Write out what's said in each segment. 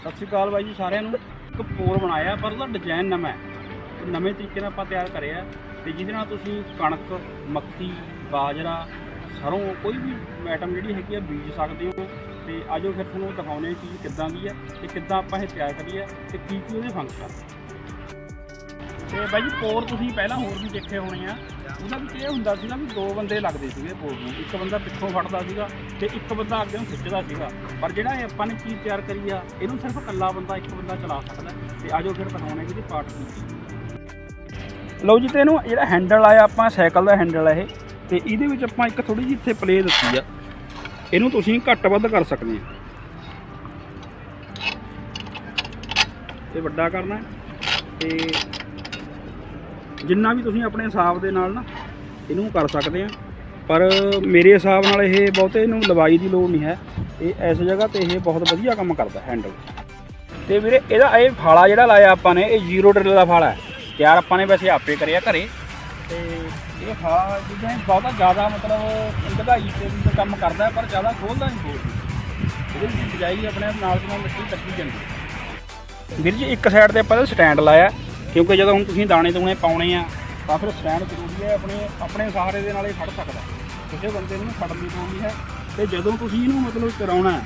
ਸਤਿ ਸ਼੍ਰੀ ਅਕਾਲ ਬਾਈ ਜੀ ਸਾਰਿਆਂ ਨੂੰ। ਇੱਕ ਪੋਰ ਬਣਾਇਆ, ਪਰ ਉਹਦਾ ਡਿਜ਼ਾਈਨ ਨਵਾਂ ਹੈ। ਨਵੇਂ ਤਰੀਕੇ ਨਾਲ ਆਪਾਂ ਤਿਆਰ ਕਰਿਆ ਤੇ ਜਿਹਦੇ ਨਾਲ ਤੁਸੀਂ ਕਣਕ, ਮੱਕੀ ਬਾਜਰਾ ਸਰੋਂ ਕੋਈ ਵੀ ਆਈਟਮ ਜਿਹੜੀ ਹੈਗੀ ਆ ਬੀਜ ਸਕਦੇ ਹੋ। ਤੇ ਆਜੋ ਫਿਰ ਤੁਹਾਨੂੰ ਦਿਖਾਉਂਦੇ ਕੀ ਕਿੱਦਾਂ ਦੀ ਹੈ ਤੇ ਕਿੱਦਾਂ ਆਪਾਂ ਇਹ ਤਿਆਰ ਕਰੀਏ ਤੇ ਕੀ ਕੀ ਉਹਦੇ ਫੰਕਸ਼ਨ ਤੇ ਬਾਈ ਜੀ, ਪੋਰ ਤੁਸੀਂ ਪਹਿਲਾਂ ਹੋਰ ਵੀ ਦੇਖੇ ਹੋਣੇ ਆ। ਉਹਦਾ ਵੀ ਇਹ ਹੁੰਦਾ ਸੀਗਾ ਵੀ ਦੋ ਬੰਦੇ ਲੱਗਦੇ ਸੀਗੇ ਪੋਰ ਨੂੰ। ਇੱਕ ਬੰਦਾ ਪਿੱਛੋਂ ਫੜਦਾ ਸੀਗਾ ਤੇ ਇੱਕ ਬੰਦਾ ਅੱਗੇ ਨੂੰ ਖਿੱਚਦਾ ਸੀਗਾ। ਪਰ ਜਿਹੜਾ ਇਹ ਆਪਾਂ ਨੇ ਚੀਜ਼ ਤਿਆਰ ਕਰੀ ਆ, ਇਹਨੂੰ ਸਿਰਫ ਇਕੱਲਾ ਬੰਦਾ ਇੱਕ ਬੰਦਾ ਚਲਾ ਸਕਦਾ। ਤੇ ਆਜੋ ਫਿਰ ਦਿਖਾਉਣੇ ਕਿ ਇਹਦੀ ਪਾਰਟ ਕੀ ਲਓ ਜੀ, ਤੇ ਇਹਨੂੰ ਜਿਹੜਾ ਹੈਂਡਲ ਆਇਆ, ਆਪਾਂ ਸਾਈਕਲ ਦਾ ਹੈਂਡਲ ਆ ਇਹ। ਤੇ ਇਹਦੇ ਵਿੱਚ ਆਪਾਂ ਇੱਕ ਥੋੜੀ ਜਿਹੀ ਇੱਥੇ ਪਲੇ ਦਿੱਤੀ ਆ। ਇਹਨੂੰ ਤੁਸੀਂ ਘੱਟ ਵੱਧ ਕਰ ਸਕਦੇ ਆ। ਇਹ ਵੱਡਾ ਕਰਨਾ ਹੈ। ਤੇ ਜਿੰਨਾ ਵੀ ਤੁਸੀਂ ਆਪਣੇ ਹਿਸਾਬ ਦੇ ਨਾਲ ਨਾ ਇਹਨੂੰ ਕਰ ਸਕਦੇ ਆ। ਪਰ ਮੇਰੇ ਹਿਸਾਬ ਨਾਲ ਇਹ ਬਹੁਤੇ ਇਹਨੂੰ ਲਵਾਈ ਦੀ ਲੋੜ ਨਹੀਂ ਹੈ। ਇਹ ਇਸ ਜਗ੍ਹਾ ਤੇ ਇਹ ਬਹੁਤ ਵਧੀਆ ਕੰਮ ਕਰਦਾ ਹੈਂਡਲ ਤੇ ਵੀਰੇ, ਇਹਦਾ ਇਹ ਫਾਲਾ ਜਿਹੜਾ ਲਾਇਆ ਆਪਾਂ ਨੇ, ਇਹ ਜ਼ੀਰੋ ਡਰਿਲ ਦਾ ਫਾਲਾ ਹੈ। ਤਿਆਰ ਆਪਾਂ ਨੇ ਵੈਸੇ ਆਪੇ ਕਰਿਆ ਘਰੇ। ਤੇ ਇਹ ਫਾਲਾ ਜਿੱਦਾਂ ਬਹੁਤਾ ਜ਼ਿਆਦਾ ਮਤਲਬ ਵਧਾਈ ਤੇ ਵੀ ਕੰਮ ਕਰਦਾ ਪਰ ਜ਼ਿਆਦਾ ਖੋਲਦਾ ਨਹੀਂ ਬੋਲ ਇਹਦੇ ਵਿੱਚ ਬਜਾਈ ਆਪਣੇ ਨਾਲ ਦੀ ਨਾਲ ਮਿੱਟੀ ਲੱਗੀ ਜਾਂਦੀ ਵੀਰ ਜੀ, ਇੱਕ ਸਾਈਡ ਤੇ ਆਪਾਂ ਇਹਦਾ ਸਟੈਂਡ ਲਾਇਆ। ਕਿਉਂਕਿ ਜਦੋਂ ਹੁਣ ਤੁਸੀਂ ਦਾਣੇ ਦੂਣੇ ਪਾਉਣੇ ਆ, ਤਾਂ ਫਿਰ ਸਟੈਂਡ ਜ਼ਰੂਰੀ ਹੈ, ਆਪਣੇ ਆਪਣੇ ਸਹਾਰੇ ਦੇ ਨਾਲ ਇਹ ਖੜ ਸਕਦਾ। ਕਿਸੇ ਬੰਦੇ ਨੂੰ ਫੜਨ ਦੀ ਲੋੜ ਨਹੀਂ ਹੈ। ਤੇ ਜਦੋਂ ਤੁਸੀਂ ਇਹਨੂੰ ਮਤਲਬ ਕਰਾਉਣਾ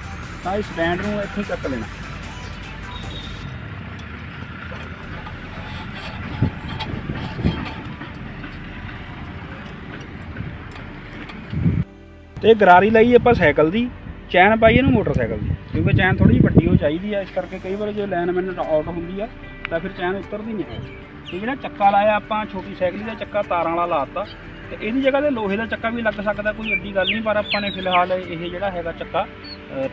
ਤਾਂ ਇਹ ਸਟੈਂਡ ਨੂੰ ਇੱਥੇ ਚੱਕ ਲੈਣਾ। ਤੇ ਗਰਾਰੀ ਲਈ ਆਪਾਂ ਸਾਈਕਲ ਦੀ, ਚੈਨ ਪਾਈ ਇਹਨੂੰ ਮੋਟਰਸਾਈਕਲ ਦੀ। ਕਿਉਂਕਿ ਚੈਨ ਥੋੜੀ ਜਿਹੀ ਵੱਡੀ ਹੋ ਚਾਹੀਦੀ ਹੈ ਇਸ ਕਰਕੇ ਕਈ ਵਾਰ ਜੇ ਲਾਈਨ ਮੈਨ ਆਊਟ ਹੁੰਦੀ ਆ ਤਾਂ ਫਿਰ ਚੈਨ ਉਤਰਦੀ ਨਹੀਂ ਹੈ ਤੇ ਜਿਹੜਾ ਚੱਕਾ ਲਾਇਆ ਆਪਾਂ, ਛੋਟੀ ਸਾਈਕਲ ਦਾ ਚੱਕਾ ਤਾਰਾਂ ਵਾਲਾ ਲਾਤਾ। ਤੇ ਇਹਦੀ ਜਗ੍ਹਾ ਤੇ ਲੋਹੇ ਦਾ ਚੱਕਾ ਵੀ ਲੱਗ ਸਕਦਾ, ਕੋਈ ਏਡੀ ਗੱਲ ਨਹੀਂ, ਪਰ ਆਪਾਂ ਨੇ ਫਿਲਹਾਲ ਇਹ ਜਿਹੜਾ ਹੈਗਾ ਚੱਕਾ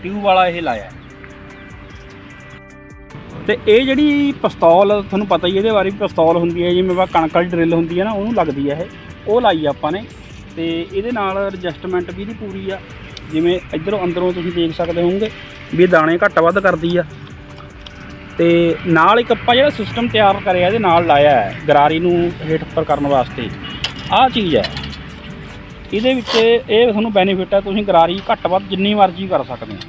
ਟਿਊਬ ਵਾਲਾ ਇਹ ਲਾਇਆ। ਹੈ। ਤੇ ਇਹ ਜਿਹੜੀ ਪਿਸਤੌਲ, ਤੁਹਾਨੂੰ ਪਤਾ ਹੀ ਇਹਦੇ ਬਾਰੇ ਵੀ ਪਿਸਤੌਲ ਹੁੰਦੀ ਹੈ, ਜਿਵੇਂ ਵਾ ਕਣਕ ਵਾਲੀ ਡਰਿਲ ਹੁੰਦੀ ਹੈ ਨਾ, ਉਹਨੂੰ ਲੱਗਦੀ ਹੈ ਇਹ। ਉਹ ਲਾਈ ਆਪਾਂ ਨੇ। ਤੇ ਇਹਦੇ ਨਾਲ ਐਡਜਸਟਮੈਂਟ ਵੀ ਇਹਦੀ ਪੂਰੀ ਆ। ਜਿਵੇਂ ਇਧਰੋਂ ਅੰਦਰੋਂ ਤੁਸੀਂ ਦੇਖ ਸਕਦੇ ਹੋਵੋਗੇ ਵੀ ਦਾਣੇ ਘੱਟ ਵੱਧ ਕਰਦੀ ਆ। ਤੇ ਨਾਲ ਇੱਕ ਆਪਾਂ ਜਿਹੜਾ ਸਿਸਟਮ ਤਿਆਰ ਕਰਿਆ, ਇਹਦੇ ਨਾਲ ਲਾਇਆ ਹੈ, ਗਰਾਰੀ ਨੂੰ ਹੇਠ ਉੱਪਰ ਕਰਨ ਵਾਸਤੇ। ਆਹ ਚੀਜ਼ ਹੈ। ਇਹਦੇ ਵਿੱਚ ਇਹ ਤੁਹਾਨੂੰ ਬੈਨੀਫਿਟ ਹੈ, ਤੁਸੀਂ ਗਰਾਰੀ ਘੱਟ ਵੱਧ ਜਿੰਨੀ ਮਰਜ਼ੀ ਕਰ ਸਕਦੇ ਹੋ।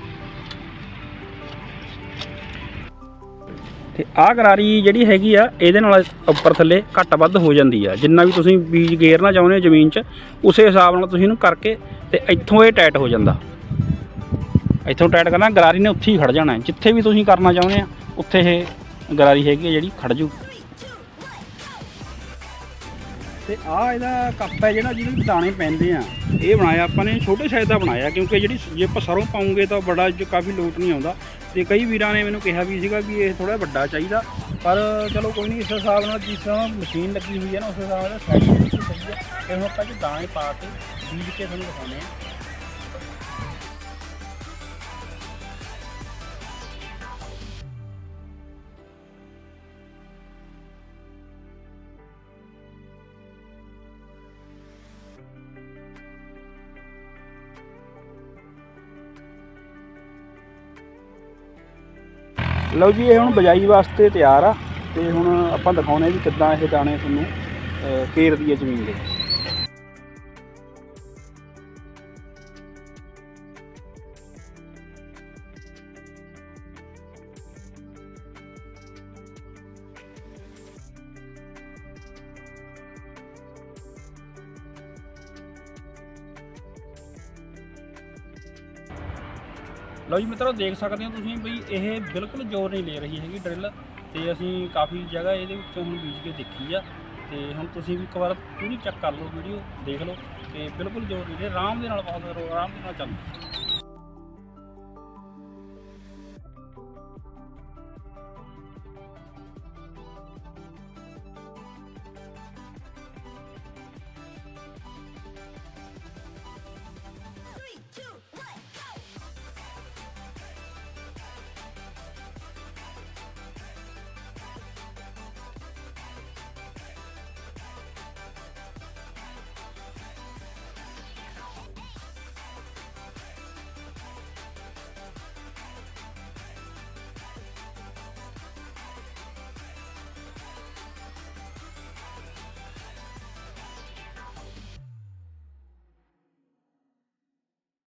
ਤੇ ਆਹ ਗਰਾਰੀ ਜਿਹੜੀ ਹੈਗੀ ਆ, ਇਹਦੇ ਨਾਲ ਉੱਪਰ ਥੱਲੇ ਘੱਟ ਵੱਧ ਹੋ ਜਾਂਦੀ ਆ। ਜਿੰਨਾ ਵੀ ਤੁਸੀਂ ਬੀਜ ਗੇਰਨਾ ਚਾਹੁੰਦੇ ਹੋ ਜ਼ਮੀਨ 'ਚ, ਉਸੇ ਹਿਸਾਬ ਨਾਲ ਤੁਸੀਂ ਇਹਨੂੰ ਕਰਕੇ ਤੇ ਇੱਥੋਂ ਇਹ ਟਾਈਟ ਹੋ ਜਾਂਦਾ। ਇੱਥੋਂ ਟਾਈਟ ਕਰਨਾ, ਗਰਾਰੀ ਨੇ ਉੱਥੇ ਹੀ ਖੜ ਜਾਣਾ ਜਿੱਥੇ ਵੀ ਤੁਸੀਂ ਕਰਨਾ ਚਾਹੁੰਦੇ ਆ ਉੱਥੇ ਇਹ ਗਰਾਰੀ ਹੈਗੀ ਆ ਜਿਹੜੀ ਖੜ ਜੂ। ਤੇ ਆ ਇਹਦਾ ਕੱਪ ਹੈ ਜਿਹੜਾ ਜਿਹਦੇ ਵਿੱਚ ਦਾਣੇ ਪੈਂਦੇ ਆ। ਇਹ ਬਣਾਇਆ ਆਪਾਂ ਨੇ, ਛੋਟੇ ਸਾਈਜ਼ ਦਾ ਬਣਾਇਆ ਕਿਉਂਕਿ ਜਿਹੜੀ ਜੇ ਆਪਾਂ ਸਰੋਂ ਪਾਉਂਗੇ ਤਾਂ ਬੜਾ ਜੋ ਕਾਫੀ ਲੋਟ ਨਹੀਂ ਆਉਂਦਾ। ਤੇ ਕਈ ਵੀਰਾਂ ਨੇ ਮੈਨੂੰ ਕਿਹਾ ਵੀ ਸੀਗਾ ਵੀ ਇਹ ਥੋੜਾ ਵੱਡਾ ਚਾਹੀਦਾ। ਪਰ ਚਲੋ ਕੋਈ ਨਹੀਂ, ਇਸ ਹਿਸਾਬ ਨਾਲ ਜਿਸ ਤਰ੍ਹਾਂ ਮਸ਼ੀਨ ਲੱਗੀ ਹੋਈ ਹੈ ਨਾ, ਉਸ ਹਿਸਾਬ ਨਾਲ ਸਾਈਜ਼ ਸਹੀ ਹੈ ਤੇ ਆਪਾਂ ਜੀ ਦਾਣੇ ਪਾ ਕੇ ਬੀਜ ਕੇ ਤੁਹਾਨੂੰ ਦਿਖਾਉਂਦੇ ਆ ਲਓ ਜੀ ਇਹ ਹੁਣ ਬਜਾਈ ਵਾਸਤੇ ਤਿਆਰ ਆ ਤੇ ਹੁਣ ਆਪਾਂ ਦਿਖਾਉਣੇ ਵੀ ਕਿੱਦਾਂ ਇਹ ਦਾਣੇ ਤੁਹਾਨੂੰ ਅਹ, ਘੇਰਦੀ ਹੈ ਜ਼ਮੀਨ ਦੇ। ਲਓ ਜੀ ਮਿੱਤਰੋ, ਦੇਖ ਸਕਦੇ ਹੋ ਤੁਸੀਂ ਬਈ ਇਹ ਬਿਲਕੁਲ ਜ਼ੋਰ ਨਹੀਂ ਲੈ ਰਹੀ ਹੈਗੀ ਡਰਿਲ ਤੇ ਅਸੀਂ ਕਾਫੀ ਜਗ੍ਹਾ ਇਹਦੇ ਵਿੱਚੋਂ ਹੁਣ ਬੀਜ ਕੇ ਦੇਖੀ ਆ ਤੇ ਹੁਣ ਤੁਸੀਂ ਵੀ ਇੱਕ ਵਾਰ ਪੂਰੀ ਚੈੱਕ ਕਰ ਲਓ ਵੀਡੀਓ, ਦੇਖ ਲਓ ਤੇ ਬਿਲਕੁਲ ਜ਼ੋਰ ਨਹੀਂ ਲੈ ਆਰਾਮ ਦੇ ਨਾਲ ਬਹੁਤ ਆਰਾਮ ਦੇ ਨਾਲ ਚੱਲ।